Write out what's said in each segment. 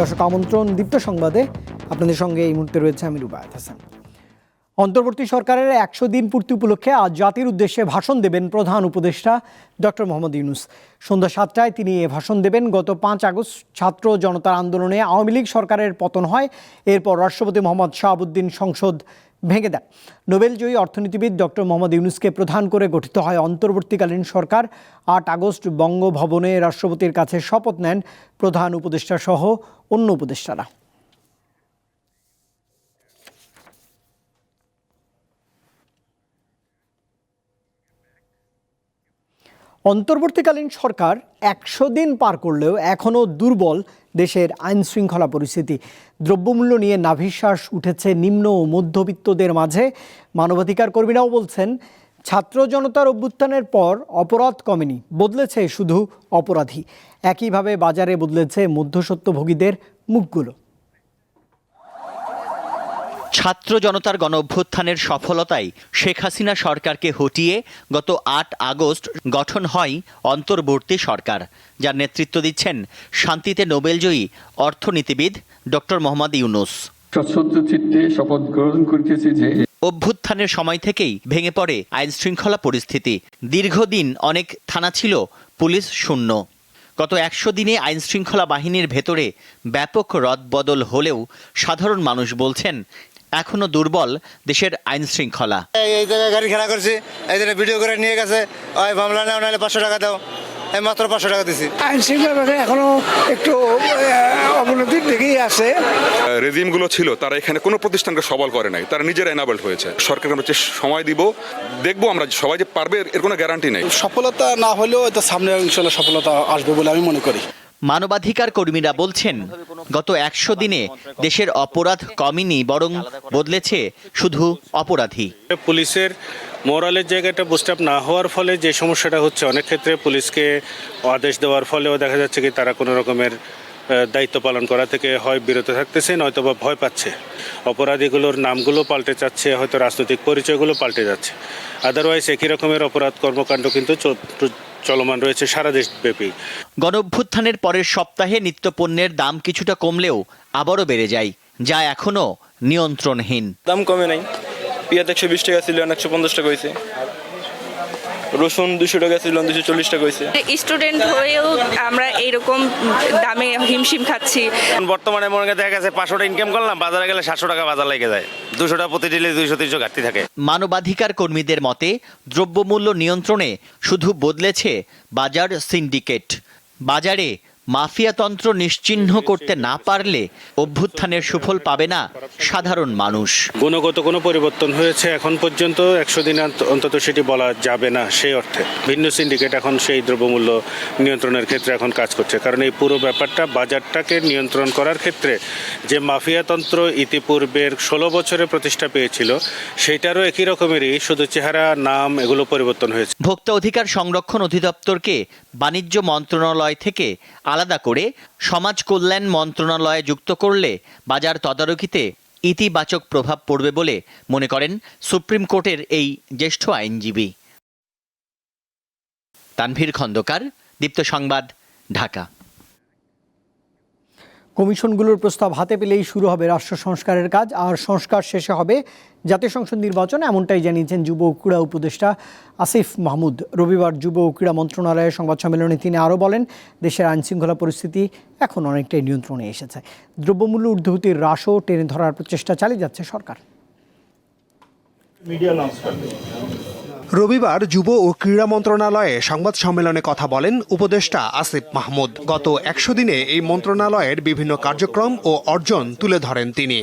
দর্শক, আমন্ত্রণ দীপ্ত সংবাদে আপনাদের সঙ্গে এই মুহূর্তে রয়েছে আমি রুবায়ত হাসান। অন্তর্বর্তী সরকারের একশো দিন পূর্তি উপলক্ষে আজ জাতির উদ্দেশ্যে ভাষণ দেবেন প্রধান উপদেষ্টা ডক্টর মোহাম্মদ ইউনুস। সন্ধ্যা সাতটায় তিনি এ ভাষণ দেবেন। গত পাঁচ আগস্ট ছাত্র জনতার আন্দোলনে আওয়ামী লীগ সরকারের পতন হয়। এরপর রাষ্ট্রপতি মোহাম্মদ শাহাবুদ্দিন সংসদ ভেঙে দেন নোবেলজয়ী অর্থনীতিবিদ ডক্টর মোহাম্মদ ইউনুসকে প্রধান করে গঠিত হয় অন্তর্বর্তীকালীন সরকার। আট আগস্ট বঙ্গভবনে রাষ্ট্রপতির কাছে শপথ নেন প্রধান উপদেষ্টা সহ অন্য উপদেষ্টারা। অন্তর্বর্তীকালীন সরকার একশো দিন পার করলেও এখনও দুর্বল দেশের আইন শৃঙ্খলা পরিস্থিতি। দ্রব্যমূল্য নিয়ে নাভিশ্বাস উঠেছে নিম্ন ও মধ্যবিত্তদের মাঝে। মানবাধিকার কর্মীরাও বলছেন, ছাত্র জনতার অভ্যুত্থানের পর অপরাধ কমেনি, বদলেছে শুধু অপরাধী। একইভাবে বাজারে বদলেছে মধ্যসত্ত্বভোগীদের মুখগুলো। ছাত্র জনতার গণ অভ্যুত্থানের সফলতায় শেখ হাসিনা সরকারকে হটিয়ে গত আট আগস্ট গঠন হয় অন্তর্বর্তী সরকার যার নেতৃত্ব দিচ্ছেন শান্তিতে নোবেলজয়ী অর্থনীতিবিদ ডক্টর মোহাম্মদ ইউনুস। চিত্তে শপথ গ্রহণ করিতেছি যে অভ্যুত্থানের সময় থেকেই ভেঙে পড়ে আইন শৃঙ্খলা পরিস্থিতি। দীর্ঘদিন অনেক থানা ছিল পুলিশ শূন্য। গত একশো দিনে আইন শৃঙ্খলা বাহিনীর ভেতরে ব্যাপক রদবদল হলেও সাধারণ মানুষ বলছেন এখনও দুর্বল দেশের আইন শৃঙ্খলা। এই জায়গায় গাড়ি খেলা করছি এই জন্য ভিডিও করে নিয়ে গেছে। ওই মামলা নেও নাহলে পাঁচশো টাকা দাও। এই মাত্র পাঁচশো টাকা দিছি। আইন শৃঙ্খলা এখনও একটু অবনতির দিকেই আছে। রেজিমগুলো ছিল তারা এখানে কোনো প্রতিষ্ঠানকে সবল করে নাই। তারা নিজেরা এনাবেল্ড হয়েছে। সরকারকে আমরা সময় দিব। দেখব আমরা সবাই যে পারবে এর কোনো গ্যারান্টি নেই। সফলতা না হলেও সামনে ইনশাল্লাহ সফলতা আসবে বলে আমি মনে করি। মানবাধিকার কর্মীরা বলছেন, গত একশো দিনে দেশের অপরাধ কমেনি, বরং বদলেছে শুধু অপরাধী। পুলিশের মোরালের জায়গাটা বুস্ট না হওয়ার ফলে যে সমস্যাটা হচ্ছে, অনেক ক্ষেত্রে পুলিশকে আদেশ দেওয়ার ফলেও দেখা যাচ্ছে কি তারা কোনো রকমের দায়িত্ব পালন করা থেকে হয় বিরত থাকতেছে নয়তো বা ভয় পাচ্ছে। অপরাধীগুলোর নামগুলো পাল্টে যাচ্ছে, হয়তো রাজনৈতিক পরিচয়গুলো পাল্টে যাচ্ছে। আদারওয়াইজ একই রকমের অপরাধ কর্মকাণ্ড কিন্তু চলমান রয়েছে সারা দেশব্যাপী। গণভ্যুত্থানের পরের সপ্তাহে নিত্যপণ্যের দাম কিছুটা কমলেও আবারও বেড়ে যায় যা এখনও নিয়ন্ত্রণহীন। দাম কমে নাই। পেঁয়াজ একশো বিশ টাকা ছিল একশো পঞ্চাশ টাকা হয়েছে রসুন দুশো টাকা ছিল দুশো চল্লিশ টাকা হয়েছে। স্টুডেন্ট হয়েও আমরা এইরকম দামে হিমশিম খাচ্ছি। বর্তমানে মনে দেখা গেছে পাঁচশো টাকা ইনকাম করলাম বাজারে গেলে সাতশো টাকা বাজার লেগে যায়। দুশো টাকা প্রতি ডিলে দুইশো তিনশো ঘাটতি থাকে। মানবাধিকার কর্মীদের মতে দ্রব্যমূল্য নিয়ন্ত্রণে শুধু বদলেছে বাজার সিন্ডিকেট। বাজারে মাফিয়াতন্ত্র নিশ্চিহ্ন করতে না পারলে অভ্যুত্থানের সুফল পাবে না সাধারণ মানুষ। গুণগত কোনো পরিবর্তন হয়েছে এখন পর্যন্ত? একশো দিন অন্ত- অন্তত সেটি বলা যাবে না সেই অর্থে। ভিন্ন সিন্ডিকেট এখন সেই দ্রব্যমূল্য নিয়ন্ত্রণের ক্ষেত্রে এখন কাজ করছে। কারণ এই পুরো ব্যাপারটা বাজারটাকে নিয়ন্ত্রণ করার ক্ষেত্রে যে মাফিয়াতন্ত্র ইতিপূর্বের ষোলো বছরে প্রতিষ্ঠা পেয়েছিল সেটারও একই রকমেরই শুধু চেহারা নাম এগুলো পরিবর্তন হয়েছে। ভোক্তা অধিকার সংরক্ষণ অধিদপ্তরকে বাণিজ্য মন্ত্রণালয় থেকে আলাদা করে সমাজ কল্যাণ মন্ত্রণালয়ে যুক্ত করলে বাজার তদারকিতে ইতিবাচক প্রভাব পড়বে বলে মনে করেন সুপ্রিম কোর্টের এই জ্যেষ্ঠ আইনজীবী। তানভীর খন্দকার, দীপ্ত সংবাদ, ঢাকা। কমিশনগুলোর প্রস্তাব হাতে পেলেই শুরু হবে রাষ্ট্র সংস্কারের কাজ, আর সংস্কার শেষে হবে জাতীয় সংসদ নির্বাচন, এমনটাই জানিয়েছেন যুব ও ক্রীড়া উপদেষ্টা আসিফ মাহমুদ। রবিবার যুব ও ক্রীড়া মন্ত্রণালয়ের সংবাদ সম্মেলনে তিনি আরও বলেন, দেশের আইনশৃঙ্খলা পরিস্থিতি এখন অনেকটাই নিয়ন্ত্রণে এসেছে। দ্রব্যমূল্য ঊর্ধ্বগতির হ্রাসও টেনে ধরার প্রচেষ্টা চালিয়ে যাচ্ছে সরকার। রবিবার যুব ও ক্রীড়া মন্ত্রণালয়ে সংবাদ সম্মেলনে কথা বলেন উপদেষ্টা আসিফ মাহমুদ। গত একশো দিনে এই মন্ত্রণালয়ের বিভিন্ন কার্যক্রম ও অর্জন তুলে ধরেন তিনি।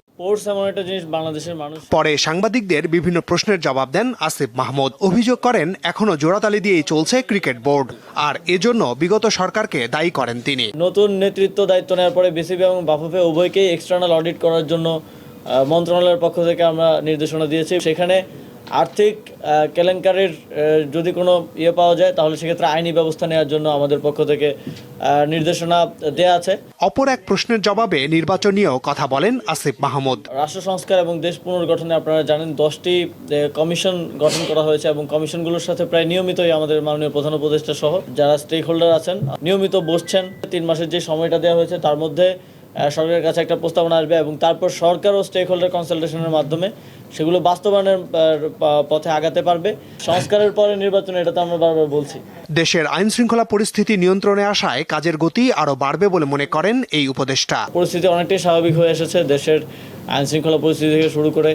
পরে সাংবাদিকদের বিভিন্ন প্রশ্নের জবাব দেন আসিফ মাহমুদ। অভিযোগ করেন এখনও জোড়াতালি দিয়েই চলছে ক্রিকেট বোর্ড আর এজন্য বিগত সরকারকে দায়ী করেন তিনি। নতুন নেতৃত্ব দায়িত্ব নেওয়ার পরে বিসিবি এবং বাফুফে উভয়কেই এক্সটার্নাল অডিট করার জন্য মন্ত্রণালয়ের পক্ষ থেকে আমরা নির্দেশনা দিয়েছি। সেখানে আর্থিক কেলেঙ্কারির যদি কোনো ইয়ে পাওয়া যায় তাহলে সেক্ষেত্রে আইনি ব্যবস্থা নেওয়ার জন্য আমাদের পক্ষ থেকে নির্দেশনা দেয়া আছে। অপর এক প্রশ্নের জবাবে নির্বাচন নিয়েও কথা বলেন আসিফ মাহমুদ। রাষ্ট্র সংস্কার এবং দেশ পুনর্গঠনে আপনারা জানেন দশটি কমিশন গঠন করা হয়েছে এবং কমিশনগুলোর সাথে প্রায় নিয়মিতই আমাদের মাননীয় প্রধান উপদেষ্টা সহ যারা স্টেক হোল্ডার আছেন নিয়মিত বসছেন। তিন মাসের যে সময়টা দেওয়া হয়েছে তার মধ্যে সরকারের কাছে একটা প্রস্তাবনা আসবে এবং তারপর সরকার ও স্টেক হোল্ডার কনসালটেশনের মাধ্যমে সেগুলো বাস্তবায়নের পথে আগাতে পারবে। সংস্কারের পরে নির্বাচন এটা তো আমরা বারবার বলছি। দেশের আইন শৃঙ্খলা পরিস্থিতি নিয়ন্ত্রণে আসায় কাজের গতি আরও বাড়বে বলে মনে করেন এই উপদেষ্টা। পরিস্থিতি অনেকটাই স্বাভাবিক হয়ে এসেছে। দেশের আইন শৃঙ্খলা পরিস্থিতি থেকে শুরু করে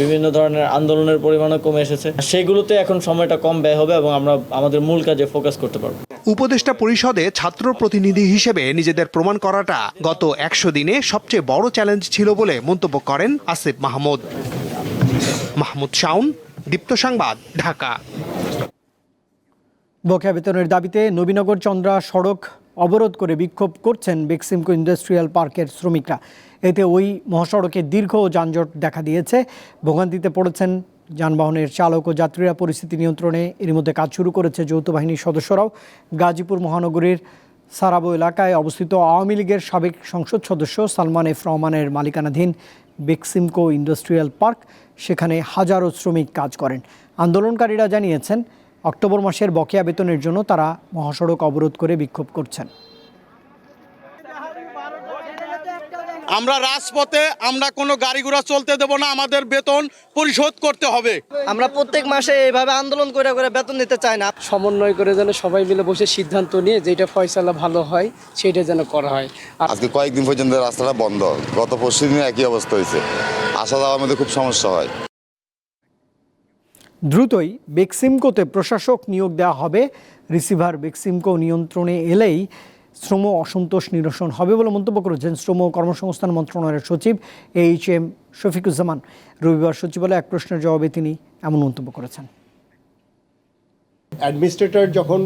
বিভিন্ন ধরনের আন্দোলনের পরিমাণও কমে এসেছে। সেগুলোতে এখন সময়টা কম ব্যয় হবে এবং আমরা আমাদের মূল কাজে ফোকাস করতে পারব। উপদেষ্টা পরিষদে ছাত্র প্রতিনিধি হিসেবে নিজেদের প্রমাণ করাটা গত একশো দিনে সবচেয়ে বড় চ্যালেঞ্জ ছিল বলে মন্তব্য করেন আসিফ মাহমুদ। মাহমুদ শাউন দীপ্ত সংবাদ ঢাকা। বকেয়া বেতনের দাবিতে নবীনগর চন্দ্রা সড়ক অবরোধ করে বিক্ষোভ করছেন বেক্সিমকো ইন্ডাস্ট্রিয়াল পার্কের শ্রমিকরা। এতে ওই মহাসড়কে দীর্ঘ যানজট দেখা দিয়েছে। ভোগান্তিতে পড়েছেন যানবাহনের চালক ও যাত্রীরা পরিস্থিতি নিয়ন্ত্রণে। এর মধ্যে কাজ শুরু করেছে যৌথ বাহিনীর সদস্যরাও। গাজীপুর মহানগরীর সারাবো এলাকায় অবস্থিত আওয়ামী লীগের সাবেক সংসদ সদস্য সালমান এফ রহমানের মালিকানাধীন বেক্সিমকো ইন্ডাস্ট্রিয়াল পার্ক, সেখানে হাজারো শ্রমিক কাজ করেন। আন্দোলনকারীরা জানিয়েছেন অক্টোবর মাসের বকেয়া বেতনের জন্য তারা মহাসড়ক অবরোধ করে বিক্ষোভ করছেন। আমরা রাজপথে আমরা কোনো গাড়ি ঘোড়া চলতে দেব না আমাদের বেতন পরিশোধ করতে হবে। আমরা প্রত্যেক মাসে এইভাবে আন্দোলন করে করে বেতন দিতে চাই না। সমন্বয় করে যেন সবাই মিলে বসে সিদ্ধান্ত নিয়ে যেটা ফয়সালা ভালো হয় সেটা যেন করা হয়। আজকে কয়েকদিন পর্যন্ত রাস্তাটা বন্ধ গত পরশু দিনে একই অবস্থা হয়েছে। আসা যাওয়ার মধ্যে খুব সমস্যা হয়। দ্রুতই বেক্সিমকোতে প্রশাসক নিয়োগ দেওয়া হবে। রিসিভার বেক্সিমকো নিয়ন্ত্রণে এলেই শ্রম অসন্তোষ নিরসন হবে বলে মন্তব্য করেছেন শ্রম ও কর্মসংস্থান মন্ত্রণালয়ের সচিব এইচ এম শফিকুজ্জামান। রবিবার সচিবালয়ে এক প্রশ্নের জবাবে তিনি এমন মন্তব্য করেছেন। অ্যাডমিনিস্ট্রেটর যখন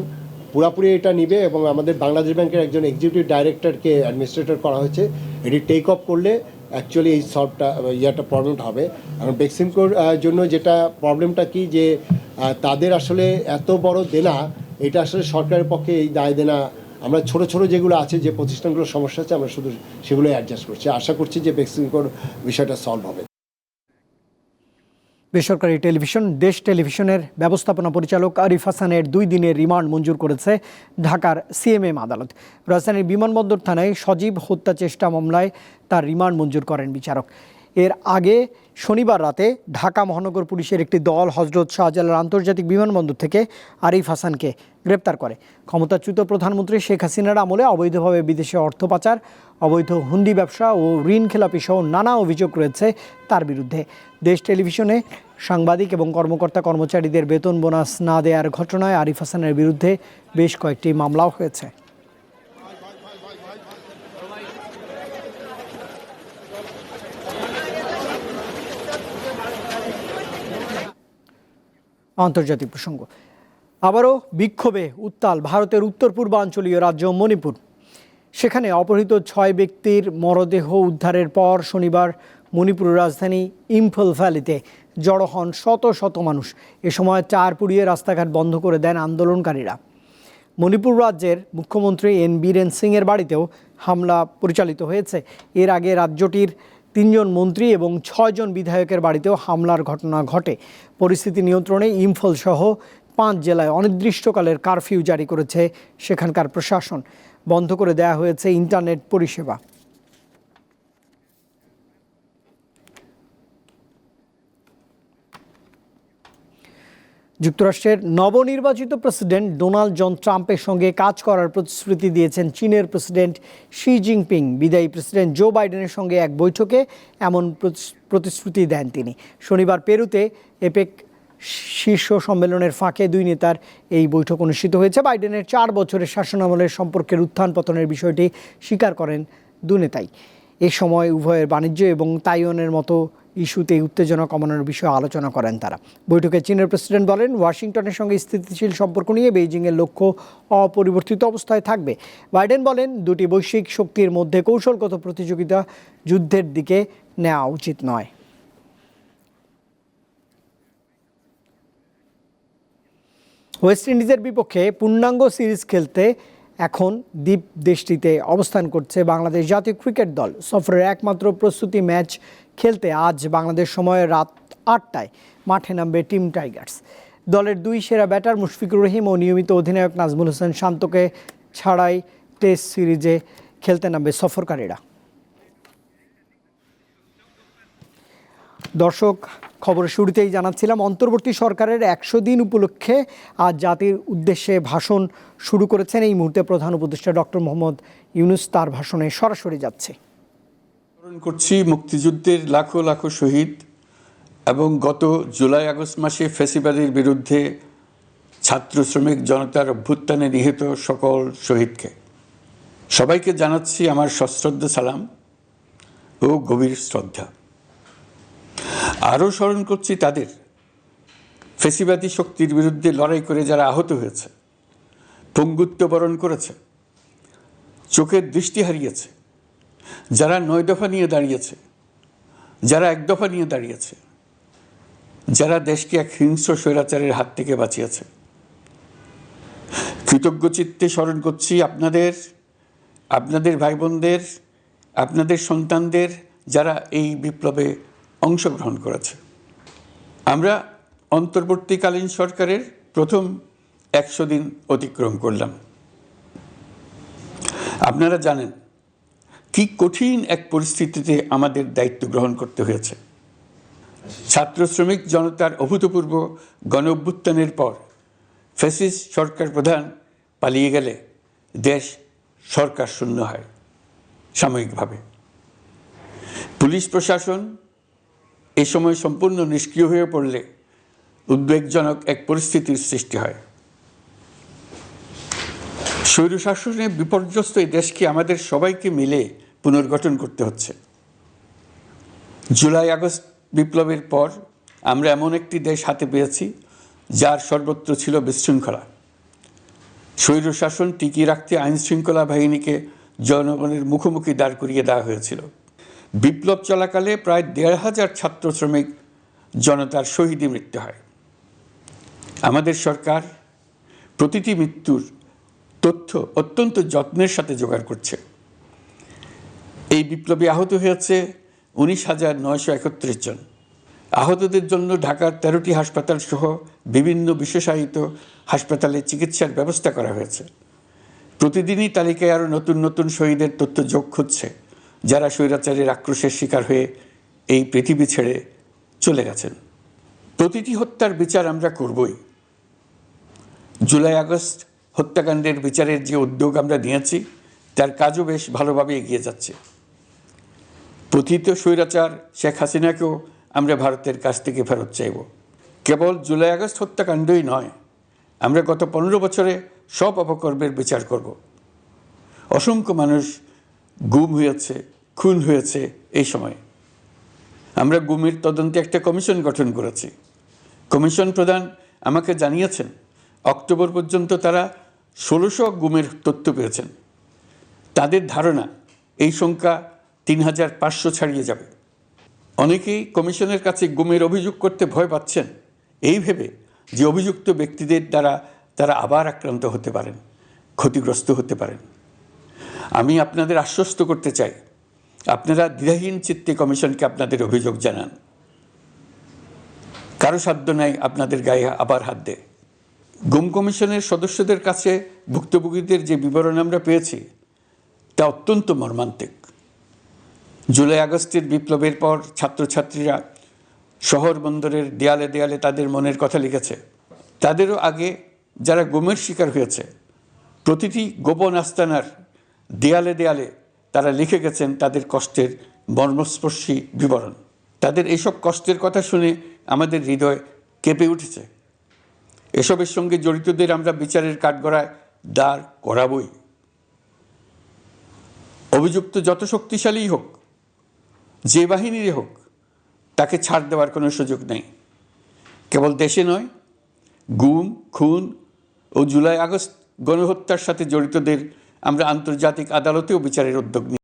পুরাপুরি এটা নিবে এবং আমাদের বাংলাদেশ ব্যাংকের একজন এক্সিকিউটিভ ডাইরেক্টরকে অ্যাডমিনিস্ট্রেটর করা হয়েছে, এটি টেক অফ করলে অ্যাকচুয়ালি এই সলভটা ইয়েটা প্রবলেমটা হবে। এখন বেক্সিমকোর জন্য যেটা প্রবলেমটা কি যে তাদের আসলে এত বড় দেনা, এটা আসলে সরকারের পক্ষে এই দায় দেনা, আমরা ছোট ছোট যেগুলো আছে, যে প্রতিষ্ঠানগুলোর সমস্যা আছে, আমরা শুধু সেগুলো অ্যাডজাস্ট করছি। আশা করছি যে বেক্সিমকোর বিষয়টা সলভ হবে। বেসরকারি টেলিভিশন, দেশ টেলিভিশনের ব্যবস্থাপনা পরিচালক আরিফ হাসানের দুই দিনের রিমান্ড মঞ্জুর করেছে ঢাকার সিএমএম আদালত। রাজধানীর বিমানবন্দর থানায় সজীব হত্যা চেষ্টা মামলায় তার রিমান্ড মঞ্জুর করেন বিচারক। এর আগে শনিবার রাতে ঢাকা মহানগর পুলিশের একটি দল হজরত শাহজালাল আন্তর্জাতিক বিমানবন্দর থেকে আরিফ হাসানকে গ্রেপ্তার করে। ক্ষমতাচ্যুত প্রধানমন্ত্রী শেখ হাসিনার আমলে অবৈধভাবে বিদেশে অর্থ পাচার, অবৈধ হুন্ডি ব্যবসা ও ঋণ খেলাপি সহ নানা অভিযোগ রয়েছে তার বিরুদ্ধে। দেশ টেলিভিশনে সাংবাদিক এবং কর্মকর্তা কর্মচারীদের বেতন বোনাস না দেওয়ার ঘটনায় আরিফ হাসানের বিরুদ্ধে বেশ কয়েকটি মামলাও হয়েছে। আন্তর্জাতিক প্রসঙ্গ। আবারও বিক্ষোভে উত্তাল ভারতের উত্তর পূর্বাঞ্চলীয় রাজ্য মণিপুর। সেখানে অপহৃত ছয় ব্যক্তির মরদেহ উদ্ধারের পর শনিবার মণিপুরের রাজধানী ইম্ফল ভ্যালিতে জড়ো হন শত শত মানুষ। এ সময় চার পুড়িয়ে রাস্তাঘাট বন্ধ করে দেন আন্দোলনকারীরা। মণিপুর রাজ্যের মুখ্যমন্ত্রী এন বীরেন সিংয়ের বাড়িতেও হামলা পরিচালিত হয়েছে। এর আগে রাজ্যটির তিনজন মন্ত্রী এবং ছয়জন বিধায়কের বাড়িতেও হামলার ঘটনা ঘটে। পরিস্থিতি নিয়ন্ত্রণে ইম্ফল সহ পাঁচ জেলায় অনির্দিষ্টকালের কারফিউ জারি করেছে সেখানকার প্রশাসন। বন্ধ করে দেয়া হয়েছে ইন্টারনেট পরিষেবা। যুক্তরাষ্ট্রের নবনির্বাচিত প্রেসিডেন্ট ডোনাল্ড জন ট্রাম্পের সঙ্গে কাজ করার প্রতিশ্রুতি দিয়েছেন চীনের প্রেসিডেন্ট শি জিনপিং। বিদায়ী প্রেসিডেন্ট জো বাইডেনের সঙ্গে এক বৈঠকে এমন প্রতিশ্রুতি দেন তিনি। শনিবার পেরুতে এপেক শীর্ষ সম্মেলনের ফাঁকে দুই নেতার এই বৈঠক অনুষ্ঠিত হয়েছে। বাইডেনের চার বছরের শাসনামলের সম্পর্কের উত্থান পতনের বিষয়টি স্বীকার করেন দু নেতাই। এ সময় উভয়ের বাণিজ্য এবং তাইওয়ানের মতো ইস্যুতে উত্তেজনা কমানোর বিষয়ে আলোচনা করেন তারা। বৈঠকে চীনের প্রেসিডেন্ট বলেন, ওয়াশিংটনের সঙ্গে স্থিতিশীল সম্পর্ক নিয়ে বেইজিংয়ের লক্ষ্য অপরিবর্তিত অবস্থায় থাকবে। বাইডেন বলেন, দুটি বৈশ্বিক শক্তির মধ্যে কৌশলগত প্রতিযোগিতা যুদ্ধের দিকে নেওয়া উচিত নয়। ওয়েস্ট ইন্ডিজের বিপক্ষে পূর্ণাঙ্গ সিরিজ খেলতে এখন দ্বীপ দেশটিতে অবস্থান করছে বাংলাদেশ জাতীয় ক্রিকেট দল। সফরের একমাত্র প্রস্তুতি ম্যাচ খেলতে আজ বাংলাদেশ সময় রাত আটটায় মাঠে নামবে টিম টাইগার্স। দলের দুই সেরা ব্যাটার মুশফিকুর রহিম ও নিয়মিত অধিনায়ক নাজমুল হোসেন শান্তকে ছাড়াই টেস্ট সিরিজে খেলতে নামবে সফরকারীরা। দর্শক খবরের শুরুতেই জানাচ্ছিলাম, অন্তর্বর্তী সরকারের একশো দিন উপলক্ষে আজ জাতির উদ্দেশ্যে ভাষণ শুরু করেছেন এই মুহূর্তে প্রধান উপদেষ্টা ডক্টর মোহাম্মদ ইউনুস। তার ভাষণে সরাসরি যাচ্ছে। স্মরণ করছি মুক্তিযুদ্ধের লাখো লাখো শহীদ এবং গত জুলাই আগস্ট মাসে ফেসিবাদের বিরুদ্ধে ছাত্র শ্রমিক জনতার অভ্যুত্থানে নিহিত সকল শহীদকে। সবাইকে জানাচ্ছি আমার সশ্রদ্ধ সালাম ও গভীর শ্রদ্ধা। আরও স্মরণ করছি তাদের ফেসিবাদী শক্তির বিরুদ্ধে লড়াই করে যারা আহত হয়েছে, পঙ্গুত্ব বরণ করেছে, চোখের দৃষ্টি হারিয়েছে, যারা নয় দফা নিয়ে দাঁড়িয়েছে, যারা এক দফা নিয়ে দাঁড়িয়েছে, যারা দেশকে এক হিংস্র স্বৈরাচারের হাত থেকে বাঁচিয়েছে। কৃতজ্ঞ চিত্তে স্মরণ করছি আপনাদের আপনাদের ভাই বোনদের আপনাদের সন্তানদের যারা এই বিপ্লবে অংশগ্রহণ করেছে। আমরা অন্তর্বর্তীকালীন সরকারের প্রথম একশো দিন অতিক্রম করলাম। আপনারা জানেন কি কঠিন এক পরিস্থিতিতে আমাদের দায়িত্ব গ্রহণ করতে হয়েছে। ছাত্র শ্রমিক জনতার অভূতপূর্ব গণ অভ্যুত্থানের পর ফেসিস সরকার প্রধান পালিয়ে গেলে দেশ সরকার শূন্য হয় সাময়িকভাবে। পুলিশ প্রশাসন এ সময় সম্পূর্ণ নিষ্ক্রিয় হয়ে পড়লে উদ্বেগজনক এক পরিস্থিতির সৃষ্টি হয়। স্বৈরশাসনে বিপর্যস্ত এই দেশকে আমাদের সবাইকে মিলে পুনর্গঠন করতে হচ্ছে। জুলাই আগস্ট বিপ্লবের পর আমরা এমন একটি দেশ হাতে পেয়েছি, যার সর্বত্র ছিল বিশৃঙ্খলা। স্বৈরশাসন টিকিয়ে রাখতে আইনশৃঙ্খলা বাহিনীকে জনগণের মুখোমুখি দাঁড় করিয়ে দেওয়া হয়েছিল। বিপ্লব চলাকালে প্রায় দেড় হাজার ছাত্র শ্রমিক জনতার শহীদী মৃত্যু হয়। আমাদের সরকার প্রতিটি মৃত্যুর তথ্য অত্যন্ত যত্নের সাথে জোগাড় করছে। এই বিপ্লবে আহত হয়েছে উনিশ হাজার নয়শো একত্রিশ জন। আহতদের জন্য ঢাকার তেরোটি হাসপাতাল সহ বিভিন্ন বিশেষায়িত হাসপাতালে চিকিৎসার ব্যবস্থা করা হয়েছে। প্রতিদিনই তালিকায় আরও নতুন নতুন শহীদের তথ্য যোগ খুঁজছে যারা স্বৈরাচারের আক্রোশের শিকার হয়ে এই পৃথিবী ছেড়ে চলে গেছেন। প্রতিটি হত্যার বিচার আমরা করবই। জুলাই আগস্ট হত্যাকাণ্ডের বিচারের যে উদ্যোগ আমরা নিয়েছি, তার কাজও বেশ ভালোভাবে এগিয়ে যাচ্ছে। প্রথিত স্বৈরাচার শেখ হাসিনাকেও আমরা ভারতের কাছ থেকে ফেরত চাইব। কেবল জুলাই আগস্ট হত্যাকাণ্ডই নয়, আমরা গত পনেরো বছরে সব অপকর্মের বিচার করব। অসংখ্য মানুষ গুম হয়েছে খুন হয়েছে এই সময়। আমরা গুমের তদন্তে একটা কমিশন গঠন করেছি। কমিশন প্রধান আমাকে জানিয়েছেন, অক্টোবর পর্যন্ত তারা ষোলোশো গুমের তথ্য পেয়েছেন। তাদের ধারণা এই সংখ্যা তিন হাজার পাঁচশো ছাড়িয়ে যাবে। অনেকেই কমিশনের কাছে গুমের অভিযোগ করতে ভয় পাচ্ছেন। এই ভেবে যে অভিযুক্ত ব্যক্তিদের দ্বারা তারা আবার আক্রান্ত হতে পারেন, ক্ষতিগ্রস্ত হতে পারেন। আমি আপনাদের আশ্বস্ত করতে চাই আপনারা দ্বিধাহীন চিত্তে কমিশনকে আপনাদের অভিযোগ জানান। কারও সাধ্য নাই আপনাদের গায়ে আবার হাত দেয় গুম কমিশনের সদস্যদের কাছে ভুক্তভোগীদের যে বিবরণ আমরা পেয়েছি, তা অত্যন্ত মর্মান্তিক। জুলাই আগস্টের বিপ্লবের পর ছাত্রছাত্রীরা শহর বন্দরের দেয়ালে দেয়ালে তাদের মনের কথা লিখেছে। তাদেরও আগে যারা গুমের শিকার হয়েছে, প্রতিটি গোপন আস্তানার দেয়ালে দেয়ালে তারা লিখে গেছেন তাদের কষ্টের মর্মস্পর্শী বিবরণ। তাদের এইসব কষ্টের কথা শুনে আমাদের হৃদয় কেঁপে উঠেছে। এসবের সঙ্গে জড়িতদের আমরা বিচারের কাঠগড়ায় দাঁড় করাবই। অভিযুক্ত যত শক্তিশালীই হোক, যে বাহিনীরই হোক, তাকে ছাড় দেওয়ার কোনো সুযোগ নেই। কেবল দেশে নয়, গুম, খুন ও জুলাই আগস্ট গণহত্যার সাথে জড়িতদের আমরা আন্তর্জাতিক আদালতেও বিচারের উদ্যোগ নিই।